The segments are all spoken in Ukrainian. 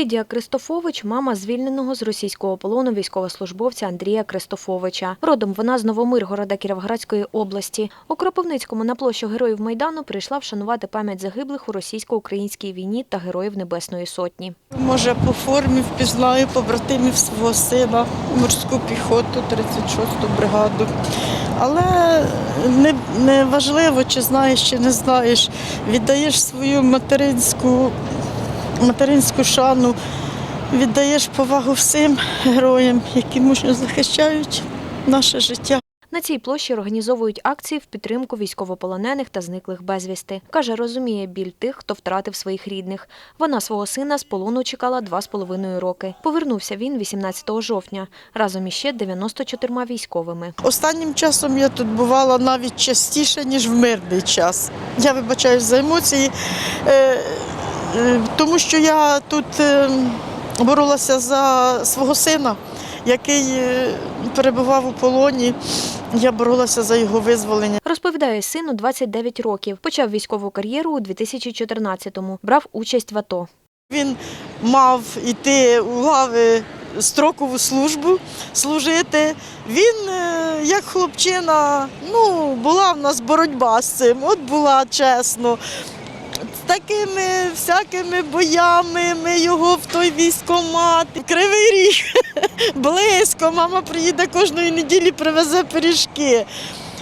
Лідія Кристофович – мама звільненого з російського полону військовослужбовця Андрія Кристофовича. Родом вона з Новомиргорода Кіровоградської області. У Кропивницькому на площу Героїв Майдану прийшла вшанувати пам'ять загиблих у російсько-українській війні та Героїв Небесної Сотні. Може, по формі впізнаю побратимів свого сина, морську піхоту, 36-ту бригаду. Але не, не важливо, чи знаєш, чи не знаєш. Віддаєш свою материнську, материнську шану, віддаєш повагу всім героям, які мужньо захищають наше життя. На цій площі організовують акції в підтримку військовополонених та зниклих безвісти. Каже, розуміє біль тих, хто втратив своїх рідних. Вона свого сина з полону чекала два з половиною роки. Повернувся він 18 жовтня разом іще 94 військовими. Останнім часом я тут бувала навіть частіше, ніж в мирний час. Я вибачаюсь за емоції, е, тому що я тут е, боролася за свого сина, який е, перебував у полоні. Я боролася за його визволення. Розповідає сину 29 років. Почав військову кар'єру у 2014-му. Брав участь в АТО. Він мав іти у лави строкову службу служити. Він, е, як хлопчина, ну, була в нас боротьба з цим, от була чесно. Такими всякими боями ми його в той військомат. Кривий ріг близько. Мама приїде кожної неділі, привезе пиріжки.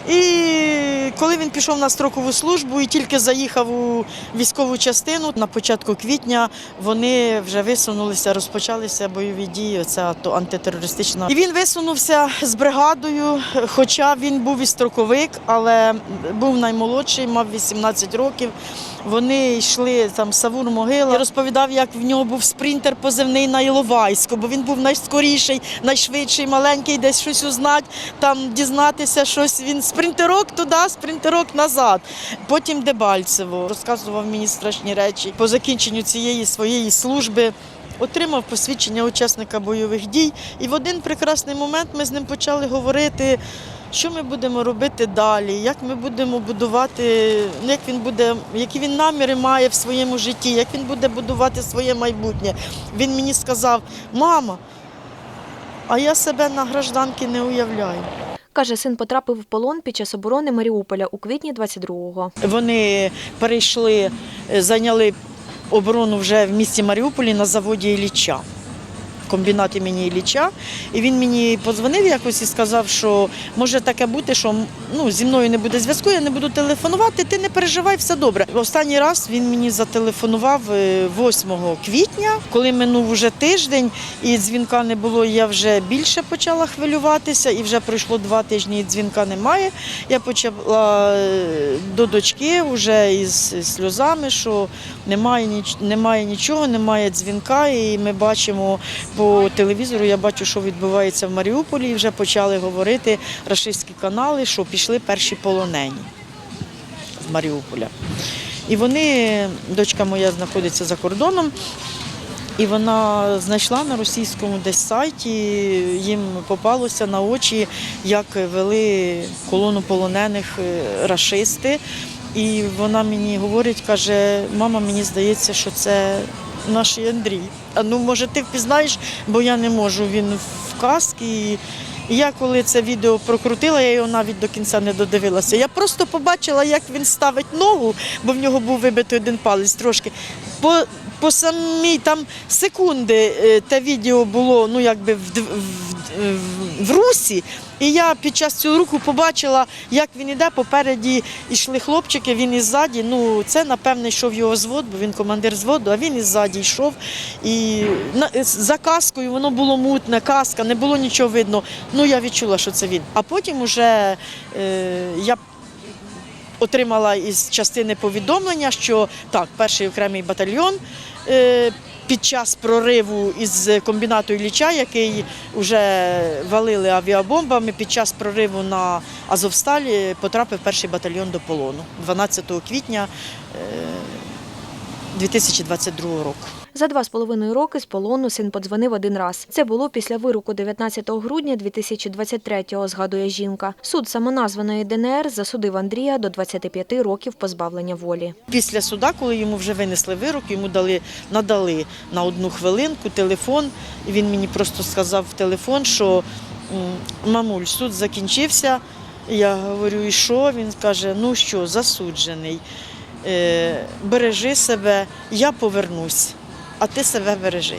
І коли він пішов на строкову службу і тільки заїхав у військову частину, на початку квітня вони вже висунулися, розпочалися бойові дії. Це антитерористична. І він висунувся з бригадою, хоча він був і строковик, але був наймолодший, мав 18 років. Вони йшли там Савур Могила. Я розповідав, як в нього був спринтер позивний на Іловайську, бо він був найскоріший, найшвидший, маленький, десь щось узнати, там дізнатися щось. Він спринтерок туди, спринтерок назад. Потім Дебальцево розказував мені страшні речі. По закінченню цієї своєї служби. Отримав посвідчення учасника бойових дій, і в один прекрасний момент ми з ним почали говорити, що ми будемо робити далі, як ми будемо будувати, ну, як він буде, які він наміри має в своєму житті, як він буде будувати своє майбутнє. Він мені сказав: мама, а я себе на гражданки не уявляю. Каже, син потрапив в полон під час оборони Маріуполя у квітні 22-го. Вони перейшли, е, зайняли оборону вже в місті Маріуполі на заводі Ілліча. Комбінат імені Ілліча. І він мені подзвонив якось і сказав, що може таке бути, що ну, зі мною не буде зв'язку, я не буду телефонувати, ти не переживай, все добре. Останній раз він мені зателефонував е, 8 квітня, коли минув уже тиждень, і дзвінка не було, я вже більше почала хвилюватися, і вже пройшло два тижні, і дзвінка немає. Я почала е, до дочки вже із сльозами, що немає, немає нічого, немає дзвінка, і ми бачимо по телевізору, я бачу, що відбувається в Маріуполі, і вже почали говорити рашистські канали, що пішли перші полонені з Маріуполя. І вони, дочка моя знаходиться за кордоном, і вона знайшла на російському десь сайті, їм попалося на очі, як вели колону полонених е, рашисти. І вона мені говорить, каже, мама, мені здається, що це наш Андрій. А ну, може, ти впізнаєш, бо я не можу. Він в каски. І я коли це відео прокрутила, я його навіть до кінця не додивилася. Я просто побачила, як він ставить ногу, бо в нього був вибитий один палець трошки. По самій там секунди е, те відео було ну, якби в, в, в, в русі. І я під час цього руху побачила, як він іде, попереді йшли хлопчики, він іззаді. Ну, це, напевне, йшов його звод, бо він командир зводу, а він іззаді йшов. І за каскою воно було мутне, каска, не було нічого видно. Ну, я відчула, що це він. А потім уже е, я отримала із частини повідомлення, що так, перший окремий батальйон. е, Під час прориву із комбінату Ілліча, який вже валили авіабомбами, під час прориву на Азовсталі потрапив перший батальйон до полону. 12 квітня е, 2022 року. За два з половиною роки з полону син подзвонив один раз. Це було після вироку 19 грудня 2023-го, згадує жінка. Суд самоназваної ДНР засудив Андрія до 25 років позбавлення волі. Після суда, коли йому вже винесли вирок, йому дали, надали на одну хвилинку телефон. І він мені просто сказав в телефон, що мамуль, суд закінчився. Я говорю, і що? Він каже, ну що, засуджений. Е, бережи себе, я повернусь, а ти себе бережи.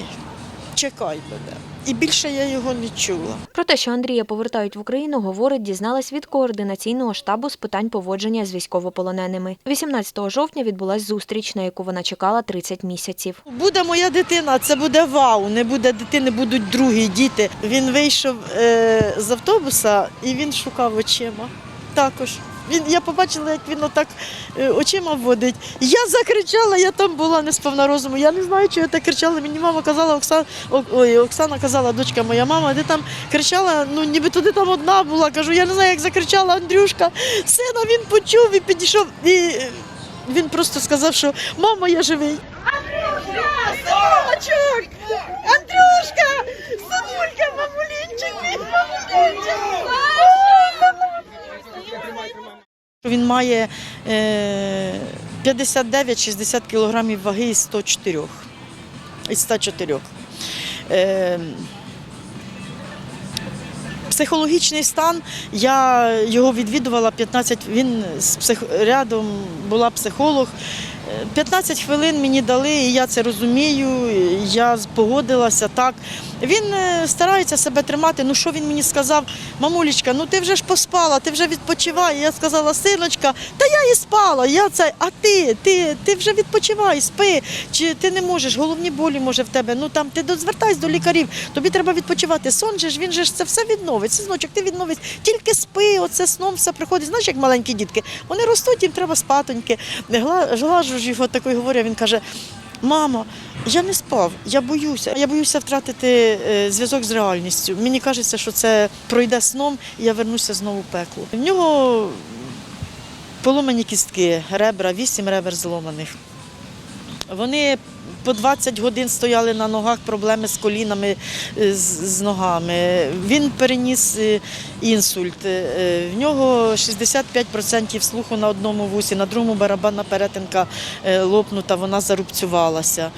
Чекай мене. І більше я його не чула. Про те, що Андрія повертають в Україну, говорить, дізналась від координаційного штабу з питань поводження з військовополоненими. 18 жовтня відбулась зустріч, на яку вона чекала 30 місяців. Буде моя дитина, це буде вау. Не буде дитини, будуть другі діти. Він вийшов е, з автобуса і він шукав очима. Також. Він, я побачила, як він отак е, очима вводить. Я закричала, я там була не сповна розуму. Я не знаю, чого я так кричала. Мені мама казала, Оксана, ой, Оксана казала, дочка моя мама, ти там кричала, ну ніби туди там одна була. Кажу, я не знаю, як закричала Андрюшка. Сина він почув і підійшов. І е, він просто сказав, що мама, я живий. Синочок! Андрюшка! Синулька, мамулінчик, мій мамулінчик! Він має е, 59-60 кілограмів ваги із 104. Із 104. Е, Психологічний стан, я його відвідувала 15, він з псих, рядом була психолог. Е, 15 хвилин мені дали, і я це розумію, я погодилася так. Він е, старається себе тримати. Ну що він мені сказав? Мамулечка, ну ти вже ж поспала, ти вже відпочивай. Я сказала, синочка, та я і спала. Я це, а ти, ти, ти вже відпочивай, спи. Чи ти не можеш? Головні болі може в тебе. Ну там ти звертайся до лікарів, тобі треба відпочивати. Сон же ж він же ж це все відновить. Синочок, ти відновить, тільки спи, оце сном все приходить. Знаєш, як маленькі дітки. Вони ростуть, їм треба спатоньки. Глажу ж його такою говорю, він каже. Мамо, я не спав, я боюся. Я боюся втратити е, зв'язок з реальністю. Мені кажеться, що це пройде сном, і я вернуся знову в пекло. В нього поломані кістки, ребра, вісім ребер зломаних. Вони по 20 годин стояли на ногах, проблеми з колінами, е, з, ногами. Він переніс е, інсульт. Е, В нього 65% слуху на одному вусі, на другому барабанна перетинка лопнута, вона зарубцювалася.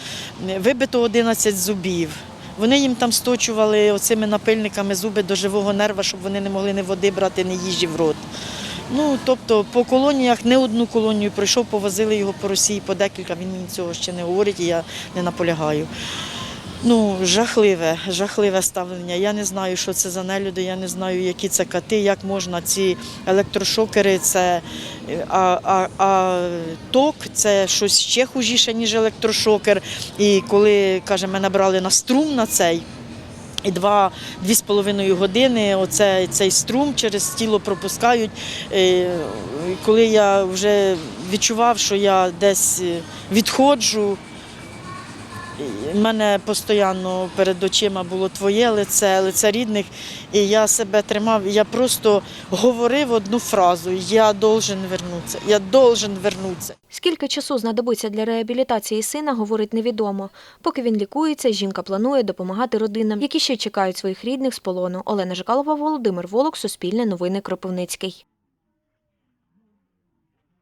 Вибито 11 зубів. Вони їм там сточували оцими напильниками зуби до живого нерва, щоб вони не могли ні води брати, ні їжі в рот. Ну, тобто по колоніях не одну колонію пройшов, повозили його по Росії по декілька, він мені цього ще не говорить, і я не наполягаю. Ну, жахливе, жахливе ставлення. Я не знаю, що це за нелюди, я не знаю, які це кати, як можна ці електрошокери, це а, а, а ток це щось ще хужіше, ніж електрошокер. І коли каже, мене брали на струм на цей. І два, дві з половиною години оце, цей струм через тіло пропускають. Е, Коли я вже відчував, що я десь е, відходжу, в мене постійно перед очима було твоє лице, лице рідних, і я себе тримав. Я просто говорив одну фразу: я должен вернутися, я должен вернутися. Скільки часу знадобиться для реабілітації сина, говорить невідомо. Поки він лікується, жінка планує допомагати родинам, які ще чекають своїх рідних з полону. Олена Жикалова, Володимир Волок, Суспільне новини Кропивницький.